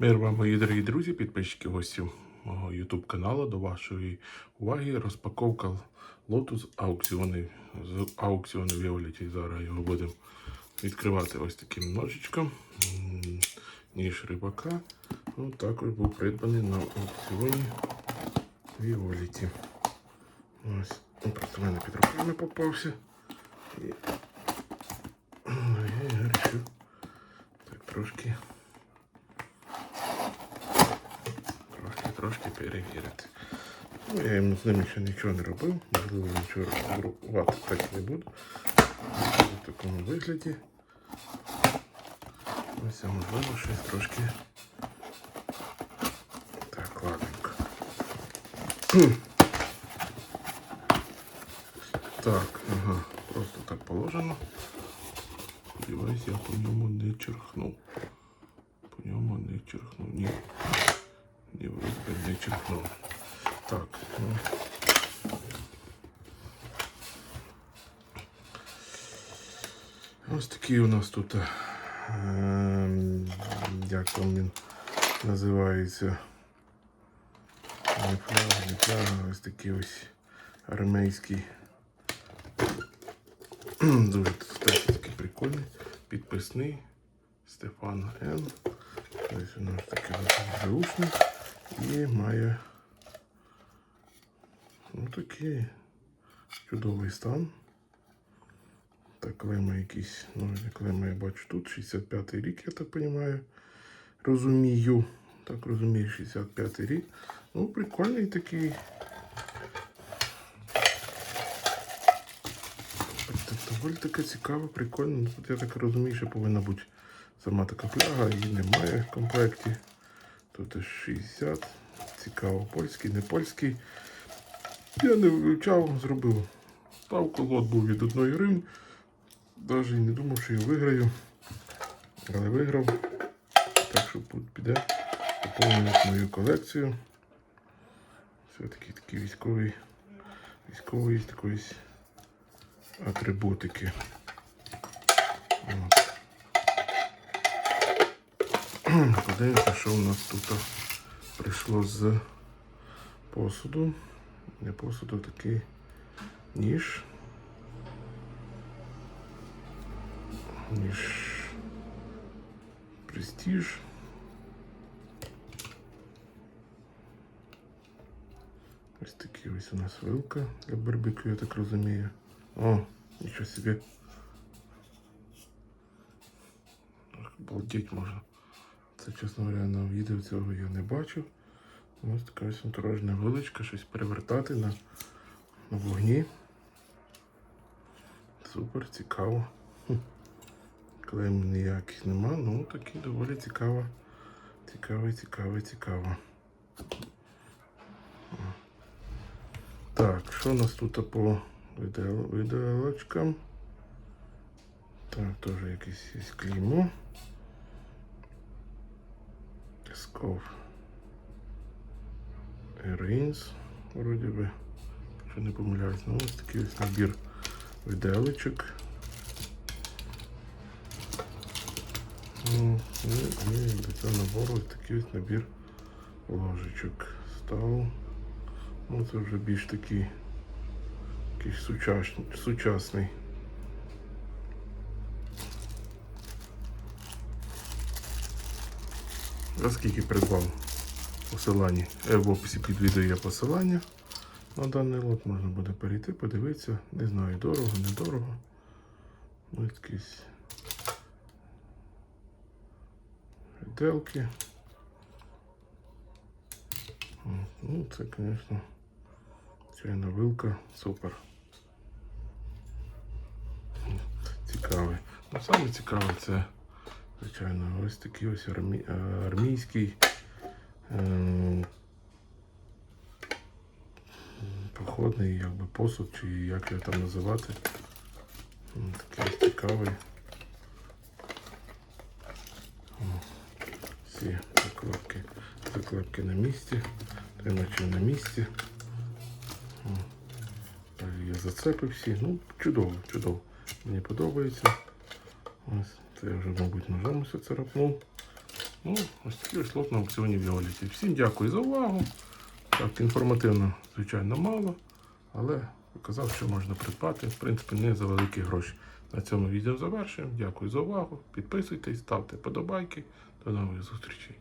Мир вам, мої дорогі друзі, підписчики гостів мого YouTube каналу. До вашої уваги розпаковка лоту з аукціону з аукціону Violet. Зараз його будемо відкривати ось таким ножичком. Ніж рибака. Ну, також був придбаний на аукціоні Violet. Ось. Він просто в мене під руками попався. І Ну, я вирішив так трошки. Трошки, трошки перевірити. Ну, я йому з ними ще нічого не робив, можливо, нічого рубати так і не буду. В такому вигляді. Ось, а можливо, щось трошки. Так, ладненько. Так, ага, просто так положено. Сподіваюсь, я по ньому не черхнув. По ньому не черхнув. Ні. Ні, Вроде би. Так. Ось такий у нас тут, ем, як там він називається. Не фляга, не фляга, ось такий ось армейський. Дуже кстати, такий прикольний, підписний. Стефан Н. Ось у нас такий заушник і має ну, такий чудовий стан. Так, клема якийсь, ну, клема я бачу тут, 65-й рік, я так розумію. Розумію. Так розумію, 65-й рік. Ну, прикольний такий. Так, доволі таке цікаво, прикольно. Ну, Тут я так розумію, що повинна бути сама така фляга, її немає в комплекті. Тут 60. Цікаво, польський, не польський. Я не вивчав, зробив ставку, лот був від одної гривні. Навіть не думав, що я виграю. Але виграв. Так що піде поповнювати мою колекцію. Все-таки такий військовий, військовий такої атрибутики. От. Подивимося, що у нас тут прийшло з посуду. Не посуду, такий ніж. Ніж престиж. Ось такий ось у нас вилка для барбекю, я так розумію. О, нічого собі. Обалдеть можна. Це, чесно говоря, на відео цього я не бачив. Ось така ось антуражна вилочка, щось перевертати на, вогні. Супер, цікаво. Клейм ніяких нема, ну такі доволі цікаво. Цікаво, цікаво, цікаво. Так, що у нас тут по виделочкам? Так, теж якесь клеймо. Сков. Рейнс, вроді би. Якщо не помиляюсь, ну ось такий ось набір виделочок. Ну, і, і до цього набору ось такий ось набір ложечок став. Ну, це вже більш такий якийсь сучасний. А скільки придбав посилання? Е, в описі під відео є посилання на даний лот. Можна буде перейти, подивитися. Не знаю, дорого, недорого. Ось якісь виделки. О, Ну, це, звісно, чайна вилка. Супер. Цікавий. Ну, саме цікаве це, звичайно, ось такий ось армі... е, армійський ем, походний якби посуд, чи як його там називати. Такий цікавий. Всі заклепки, заклепки на місці, тримачі на місці. О, Далі є зацепи всі. Ну, чудово, чудово. Мені подобається. Ось, це я вже, мабуть, ножом все царапнув. Ну, ось такий ось лот на аукціоні Віоліті. Всім дякую за увагу. Так, інформативно, звичайно, мало, але показав, що можна придбати. В принципі, не за великі гроші. На цьому відео завершуємо. Дякую за увагу. Підписуйтесь, ставте подобайки. До нових зустрічей.